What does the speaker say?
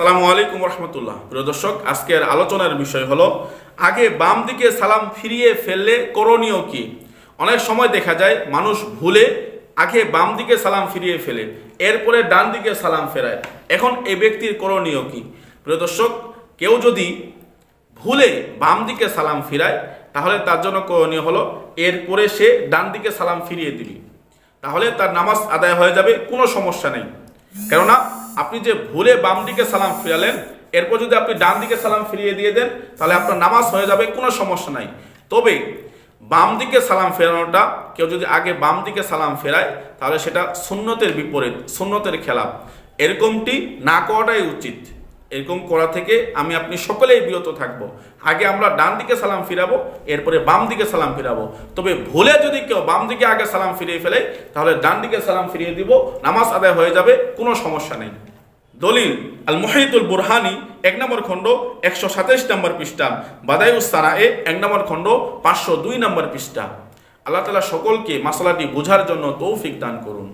সালামু আলাইকুম রহমতুল্লাহ। প্রিয় দর্শক, আজকের আলোচনার বিষয় হলো, আগে বাম দিকে সালাম ফিরিয়ে ফেললে করণীয় কি? অনেক সময় দেখা যায়, মানুষ ভুলে আগে বাম দিকে সালাম ফিরিয়ে ফেলে, এরপরে ডান দিকে সালাম ফেরায়। এখন এই ব্যক্তির করণীয় কি? প্রিয় দর্শক, কেউ যদি ভুলে বাম দিকে সালাম ফিরায়, তাহলে তার জন্য করণীয় হলো, এরপরে সে ডান দিকে সালাম ফিরিয়ে দিবি। তাহলে তার নামাজ আদায় হয়ে যাবে, কোনো সমস্যা নেই। কেননা আপনি যে ভুলে বাম দিকে সালাম ফিরালেন, এরপর যদি আপনি ডান দিকে সালাম ফিরিয়ে দিয়ে দেন, তাহলে আপনার নামাজ হয়ে যাবে, কোনো সমস্যা নাই। তবে বাম দিকে সালাম ফেরানোটা, কেউ যদি আগে বাম দিকে সালাম ফেরায়, তাহলে সেটা সুন্নতের বিপরীত, সুন্নতের খেলাপ। এরকমটি না করাটাই উচিত। এরকম করা থেকে আমি আপনি সকলেই বিরত থাকব। আগে আমরা ডান দিকে সালাম ফিরাবো, এরপরে বাম দিকে সালাম ফিরাবো। তবে ভুলে যদি কেউ বাম দিকে আগে সালাম ফিরিয়ে ফেলে, তাহলে ডান দিকে সালাম ফিরিয়ে দিব, নামাজ আদায় হয়ে যাবে, কোনো সমস্যা নেই। দলিল আল মুহিতুল বুরহানি, এক নম্বর খণ্ড, একশো সাতাইশ নম্বর পৃষ্ঠা। বাদায়ুস্তানা এ এক নম্বর খণ্ড, পাঁচশো দুই নম্বর পৃষ্ঠা। আল্লাহ তালা সকলকে মাসালাটি বোঝার জন্য তৌফিক দান করুন।